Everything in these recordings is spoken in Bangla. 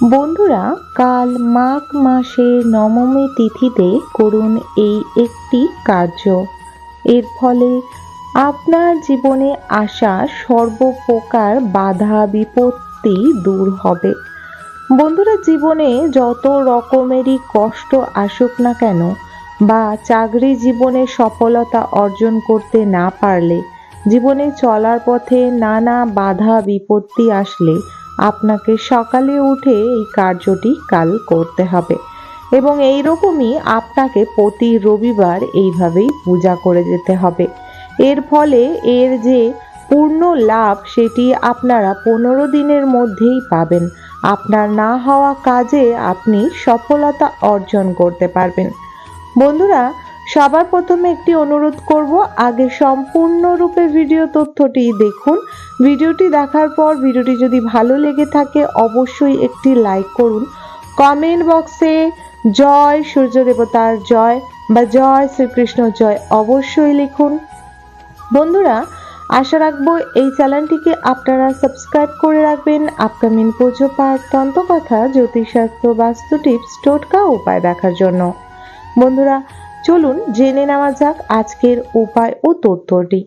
বন্ধুরা, কাল মাঘ মাসের নবমী তিথিতে করুন এই একটি কার্য। এর ফলে আপনার জীবনে আসা সর্বপ্রকার বাধা বিপত্তি দূর হবে। বন্ধুরা, জীবনে যত রকমেরই কষ্ট আসুক না কেন, বা চাকরি জীবনে সফলতা অর্জন করতে না পারলে, জীবনে চলার পথে নানা বাধা বিপত্তি আসলে আপনাকে সকালে উঠে এই কার্যটি কাল করতে হবে। এবং এই রকমই আপনাকে প্রতি রবিবার এইভাবেই পূজা করে যেতে হবে। এর ফলে এর যে পূর্ণ লাভ, সেটি আপনারা পনেরো দিনের মধ্যেই পাবেন। আপনার না হওয়া কাজে আপনি সফলতা অর্জন করতে পারবেন। বন্ধুরা সবার প্রথমে একটি অনুরোধ করব, আগে সম্পূর্ণরূপে ভিডিও তথ্যটি দেখুন। ভিডিওটি দেখার পর ভিডিওটি যদি ভালো লেগে থাকে, অবশ্যই একটি লাইক করুন। কমেন্ট বক্সে জয় সূর্য দেবতার জয় বা জয় শ্রীকৃষ্ণ জয় অবশ্যই লিখুন। বন্ধুরা, আশা রাখব এই চ্যানেলটিকে আপনারা সাবস্ক্রাইব করে রাখবেন। আপকামিং পুজো পাঠ, তন্ত্রকথা, জ্যোতিষশাস্ত্র, বাস্তু টিপস টোটকা উপায় দেখার জন্য। বন্ধুরা চলুন জেনে নেওয়া যাক আজকের উপায় ও তথ্যটি।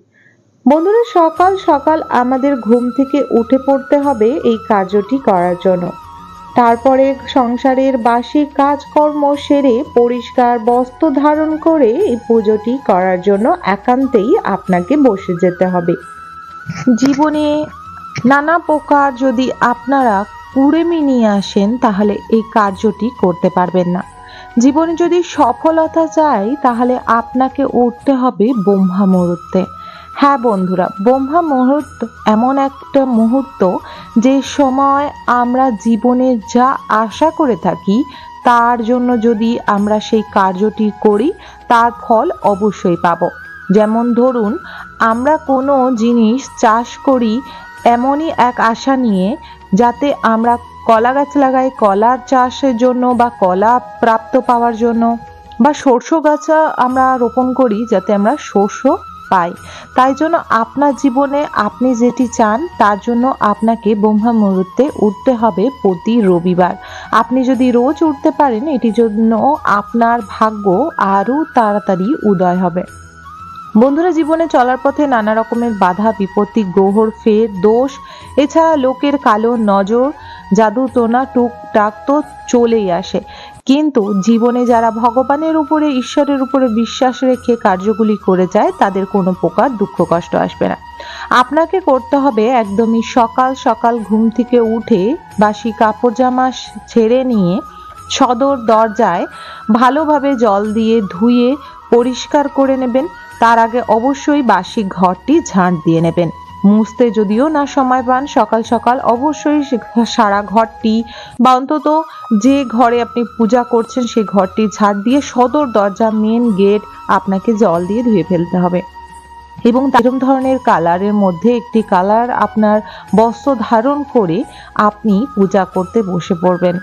বন্ধুরা, সকাল সকাল আমাদের ঘুম থেকে উঠে পড়তে হবে এই কার্যটি করার জন্য। তারপরে সংসারের বাসি কাজকর্ম সেরে পরিষ্কার বস্ত্র ধারণ করে এই পুজোটি করার জন্য একান্তেই আপনাকে বসে যেতে হবে। জীবনে নানা প্রকার যদি আপনারা কুড়েমি নিয়ে আসেন, তাহলে এই কার্যটি করতে পারবেন না। জীবনে যদি সফলতা চাই তাহলে আপনাকে উঠতে হবে ব্রহ্মা মুহূর্তে। হ্যাঁ বন্ধুরা, ব্রহ্মা মুহূর্ত এমন একটা মুহূর্ত যে সময় আমরা জীবনে যা আশা করে থাকি, তার জন্য যদি আমরা সেই কার্যটি করি, তার ফল অবশ্যই পাব। যেমন ধরুন, আমরা কোনো জিনিস চাষ করি এমনই এক আশা নিয়ে, যাতে আমরা কলা গাছ লাগাই কলার চাষের জন্য বা কলা প্রাপ্ত পাওয়ার জন্য বা শস্য গাছ আমরা রোপণ করি যাতে আমরা শস্য পাই। তাই জন্য আপনার জীবনে আপনি যেটি চান, তার জন্য আপনাকে ব্রহ্মা মুহূর্তে উঠতে হবে প্রতি রবিবার। আপনি যদি রোজ উঠতে পারেন এটির জন্য আপনার ভাগ্য আরও তাড়াতাড়ি উদয় হবে। বন্ধুরা, জীবনে চলার পথে নানা রকমের বাধা, বিপত্তি গ্রহর ফের, দোষ, এছাড়া লোকের কালো নজর জাদু টোনা টুকটাক তো চলেই আসে। কিন্তু জীবনে যারা ভগবানের উপরে, ঈশ্বরের উপরে বিশ্বাস রেখে কার্যগুলি করে যায়, তাদের কোনো প্রকার দুঃখ কষ্ট আসবে না। আপনাকে করতে হবে একদমই সকাল সকাল ঘুম থেকে উঠে বাসি কাপড় জামা ছেড়ে নিয়ে সদর দরজায় ভালোভাবে জল দিয়ে ধুয়ে পরিষ্কার করে নেবেন। তার আগে অবশ্যই বাসি ঘরটি ঝাঁট দিয়ে নেবেন। মুছতে যদিও না সময় পান, সকাল সকাল অবশ্যই সারা ঘরটি বা অন্তত যে ঘরে আপনি পূজা করছেন সেই ঘরটি ঝাড় দিয়ে সদর দরজা মেন গেট আপনাকে জল দিয়ে ধুয়ে ফেলতে হবে। এবং এরকম ধরনের কালারের মধ্যে একটি কালার আপনার বস্ত্র ধারণ করে আপনি পূজা করতে বসে পড়বেন।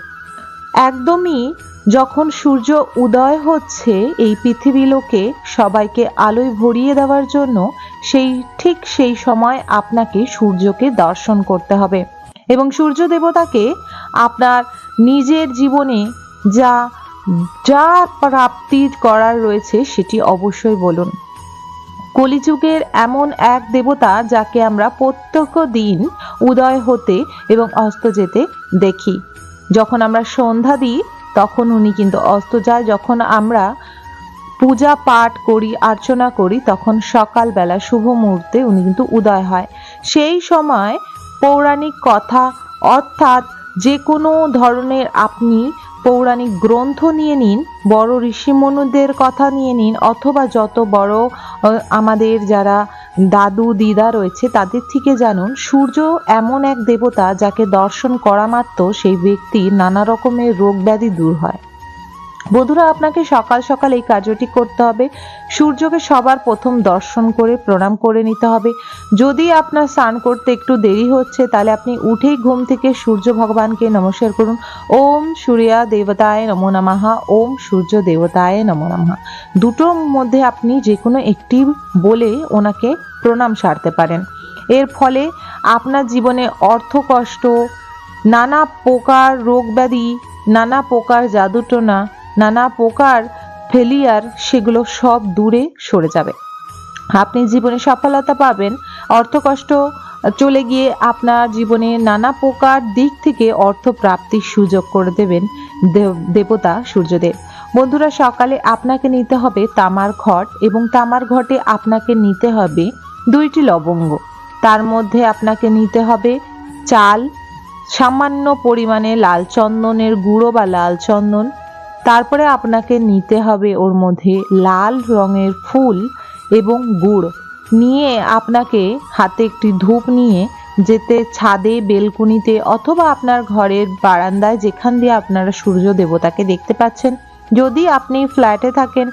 একদমই যখন সূর্য উদয় হচ্ছে, এই পৃথিবী লোকে সবাইকে আলোয় ভরিয়ে দেওয়ার জন্য সেই, ঠিক সেই সময় আপনাকে সূর্যকে দর্শন করতে হবে। এবং সূর্য দেবতাকে আপনার নিজের জীবনে যা যা প্রাপ্তি করার রয়েছে সেটি অবশ্যই বলুন। কলিযুগের এমন এক দেবতা যাকে আমরা প্রত্যেক দিন উদয় হতে এবং অস্ত যেতে দেখি। যখন আমরা সন্ধ্যা দিই তখন উনি কিন্তু অস্ত যায়। যখন আমরা পূজা পাঠ করি, আর্চনা করি, তখন সকালবেলা শুভ মুহূর্তে উনি কিন্তু উদয় হয়। সেই সময় পৌরাণিক কথা, অর্থাৎ যে কোনো ধরনের আপনি পৌরাণিক গ্রন্থ নিয়ে নিন, বড় ঋষিমনুদের কথা নিয়ে নিন, অথবা যত বড় আমাদের যারা দাদু দিদা রয়েছে, তাদের থেকে জানুন, সূর্য এমন এক দেবতা যাকে দর্শন করা মাত্র সেই ব্যক্তি নানা রকমের রোগ ব্যাধি দূর হয়। বধুরা আপনাকে সকাল সকাল এই কার্যটি করতে হবে। সূর্যকে সবার প্রথম দর্শন করে, প্রণাম করে নিতে হবে। যদি আপনার স্নান করতে একটু দেরি হচ্ছে, তাহলে আপনি উঠেই ঘুম থেকে সূর্য ভগবানকে নমস্কার করুন। ওম সূর্যা দেবতায় নমো নমাহা ওম সূর্য দেবতায় নমো নমাহা দুটোর মধ্যে আপনি যে কোনো একটি বলে ওনাকে প্রণাম সারতে পারেন। এর ফলে আপনার জীবনে অর্থ কষ্ট, নানা প্রকার রোগ ব্যাধি, নানা প্রকার জাদুটোনা নানা প্রকার ফেলিয়ার সেগুলো সব দূরে সরে যাবে। আপনি জীবনে সফলতা পাবেন অর্থকষ্ট চলে গিয়ে আপনার জীবনে নানা প্রকার দিক থেকে অর্থ প্রাপ্তির সুযোগ করে দেবেন দেব- দেবতা সূর্যদেব। বন্ধুরা, সকালে আপনাকে নিতে হবে তামার ঘট এবং তামার ঘটে আপনাকে নিতে হবে দুইটি লবঙ্গ। তার মধ্যে আপনাকে নিতে হবে চাল, সামান্য পরিমাণে লাল চন্দনের গুঁড়ো বা লাল চন্দন। তারপরে আপনাকে নিতে হবে ওর মধ্যে লাল রঙের ফুল এবং গুড়। নিয়ে আপনাকে হাতে একটি ধূপ নিয়ে যেতে ছাদে, বেলকুনিতে অথবা আপনার ঘরের বারান্দায় যেখান দিয়ে আপনারা সূর্য দেবতাকে দেখতে পাচ্ছেন। যদি আপনি ফ্ল্যাটে থাকেন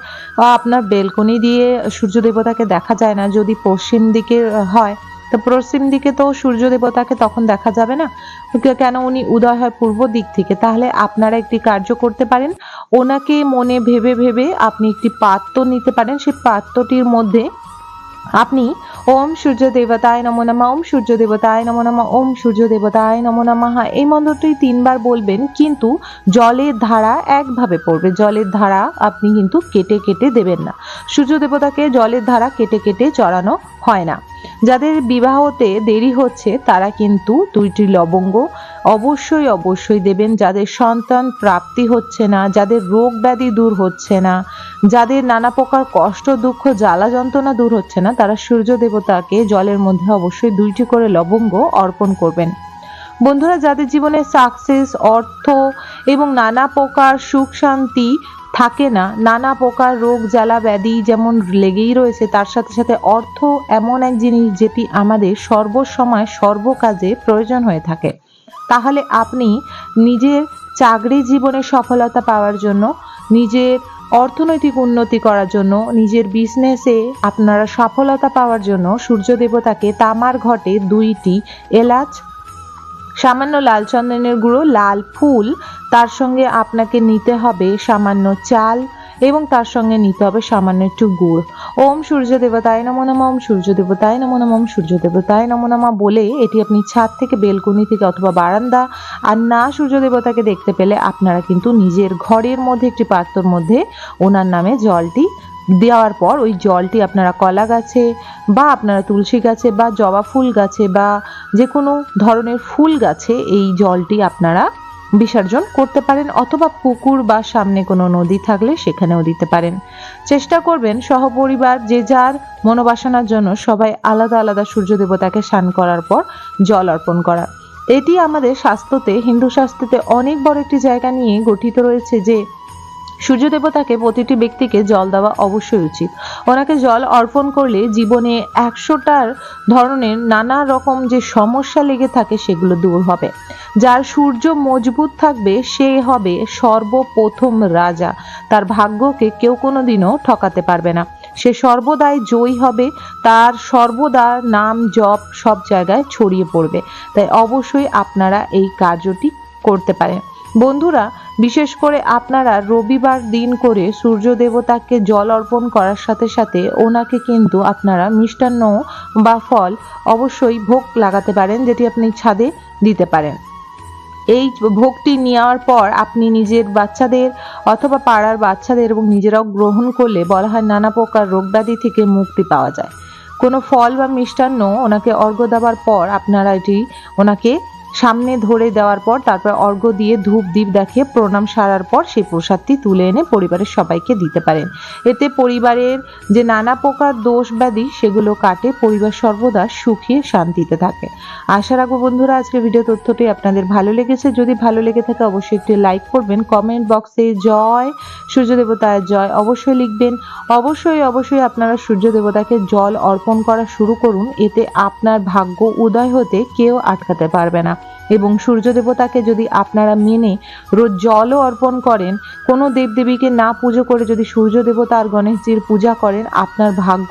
আপনার বেলকনি দিয়ে সূর্য দেবতাকে দেখা যায় না। যদি পশ্চিম দিকে হয় তো পশ্চিম দিকে তো সূর্য দেবতাকে তখন দেখা যাবে না। কেন উনি উদয় হয় পূর্ব দিক থেকে? তাহলে আপনারা একটি কার্য করতে পারেন। ওনাকে মনে ভেবে ভেবে আপনি একটি পাত্র নিতে পারেন। সেই পাত্রটির মধ্যে আপনি ওম সূর্য দেবতায় নমো নমঃ, ওম সূর্য দেবতায় নমো নমঃ, ওম সূর্য দেবতায় নমো নমঃ এই মন্ত্রটি তিনবার বলবেন, কিন্তু জলের ধারা একভাবে পড়বে। জলের ধারা আপনি কিন্তু কেটে কেটে দেবেন না। সূর্য দেবতাকে জলের ধারা কেটে কেটে চড়ানো হয় না। যাদের বিবাহতে দেরি হচ্ছে, তারা কিন্তু দুইটি লবঙ্গ অবশ্যই অবশ্যই দেবেন। যাদের সন্তান প্রাপ্তি হচ্ছে না, যাদের রোগ ব্যাধি দূর হচ্ছে না যাদের নানা প্রকার কষ্ট, দুঃখ, জ্বালা যন্ত্রণা দূর হচ্ছে না, তারা সূর্য দেবতাকে জলের মধ্যে অবশ্যই দুইটি করে লবঙ্গ অর্পণ করবেন। বন্ধুরা, যাদের জীবনে সাকসেস অর্থ এবং নানা প্রকার সুখ শান্তি থাকে না, নানা প্রকার রোগ, জ্বালা, ব্যাধি যেমন লেগেই রয়েছে, তার সাথে সাথে অর্থ এমন এক জিনিস যেটি আমাদের সর্বসময়, সর্বকাজে প্রয়োজন হয়ে থাকে। তাহলে আপনি নিজের চাকরি জীবনে সফলতা পাওয়ার জন্য নিজের অর্থনৈতিক উন্নতি করার জন্য নিজের বিজনেসে আপনারা সফলতা পাওয়ার জন্য সূর্য দেবতাকে তামার ঘটে দুইটি এলাচ, সামান্য লাল চন্দনের গুঁড়ো, লাল ফুল। তার সঙ্গে আপনাকে নিতে হবে সামান্য চাল এবং তার সঙ্গে নিতে হবে সামান্য একটু গুড়। ওম সূর্য দেবতায় নমো নমঃ, ওম সূর্য দেবতায় নমো নমঃ, ওম সূর্য দেবতায় নমো নমঃ বলে এটি আপনি ছাদ থেকে বেলকনি থেকে অথবা বারান্দা আর না সূর্য দেবতাকে দেখতে পেলে আপনারা কিন্তু নিজের ঘরের মধ্যে একটি পাত্রর মধ্যে ওনার নামে জলটি দেওয়ার পর ওই জলটি আপনারা কলা গাছে বা আপনারা তুলসী গাছে বা জবা ফুল গাছে বা যে কোনো ধরনের ফুল গাছে এই জলটি আপনারা বিসর্জন করতে পারেন অথবা পুকুর বা সামনে কোনো নদী থাকলে সেখানেও দিতে পারেন। চেষ্টা করবেন সহপরিবার যে যার মনোবাসনার জন্য সবাই আলাদা আলাদা সূর্য দেবতাকে স্নান করার পর জল অর্পণ করা। এটি আমাদের শাস্ত্রতে হিন্দু শাস্ত্রতে অনেক বড় একটি জায়গা নিয়ে গঠিত রয়েছে যে সূর্য দেবতাকে প্রতিটি ব্যক্তিকে জল দেওয়া অবশ্যই উচিত। ওনাকে জল অর্পণ করলে জীবনে একশোটার ধরনের নানা রকম যে সমস্যা লেগে থাকে সেগুলো দূর হবে। যার সূর্য মজবুত থাকবে, সে হবে সর্বপ্রথম রাজা। তার ভাগ্যকে কেউ কোনো দিনও ঠকাতে পারবে না। সে সর্বদাই জয়ী হবে, তার সর্বদা নাম জপ সব জায়গায় ছড়িয়ে পড়বে। তাই অবশ্যই আপনারা এই কার্যটি করতে পারেন। বন্ধুরা বিশেষ করে আপনারা রবিবার দিন করে সূর্য দেবতাকে জল অর্পণ করার সাথে সাথে ওনাকে কিন্তু আপনারা মিষ্টান্ন বা ফল অবশ্যই ভোগ লাগাতে পারেন, যেটি আপনি ছাদে দিতে পারেন। এই ভোগটি নেওয়ার পর আপনি নিজের বাচ্চাদের অথবা পাড়ার বাচ্চাদের এবং নিজেরাও গ্রহণ করলে বলা হয় নানা প্রকার রোগব্যাধি থেকে মুক্তি পাওয়া যায়। কোনো ফল বা মিষ্টান্ন ওনাকে অর্ঘ্য দেওয়ার পর আপনারা এটি ওনাকে সামনে ধরে দেওয়ার পর তারপর অর্ঘ্য দিয়ে ধূপ দ্বীপ দেখিয়ে প্রণাম সারার পর সেই প্রসাদটি তুলে এনে পরিবারের সবাইকে দিতে পারেন। এতে পরিবারের যে নানা প্রকার দোষ ব্যাধি, সেগুলো কাটে, পরিবার সর্বদা সুখী শান্তিতে থাকে। আশা রাখব বন্ধুরা, আজকের ভিডিও তথ্যটি আপনাদের ভালো লেগেছে। যদি ভালো লেগে থাকে, অবশ্যই একটি লাইক করবেন। কমেন্ট বক্সে জয় সূর্য দেবতার জয় অবশ্যই লিখবেন। অবশ্যই অবশ্যই আপনারা সূর্য দেবতাকে জল অর্পণ করা শুরু করুন। এতে আপনার ভাগ্য উদয় হতে কেউ আটকাতে পারবে না। এবং সূর্য দেবতাকে যদি আপনারা মেনে রোজ জলও অর্পণ করেন, কোনো দেবদেবীকে না পুজো করে যদি সূর্য দেবতা আর গণেশজির পূজা করেন, আপনার ভাগ্য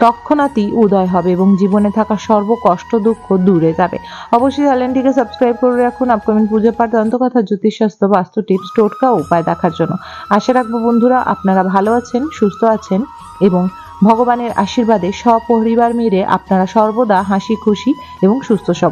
তৎক্ষণাৎই উদয় হবে এবং জীবনে থাকা সর্ব কষ্ট, দুঃখ দূরে যাবে। অবশ্যই চ্যানেলটিকে সাবস্ক্রাইব করে রাখুন আপকামিং পুজো পাঠ, দন্তকথা, জ্যোতিষশাস্ত্র, বাস্তু টিপস, টোটকা উপায় দেখার জন্য। আশা রাখব বন্ধুরা আপনারা ভালো আছেন, সুস্থ আছেন এবং ভগবানের আশীর্বাদে সপরিবার মিলে আপনারা সর্বদা হাসি খুশি এবং সুস্থ সব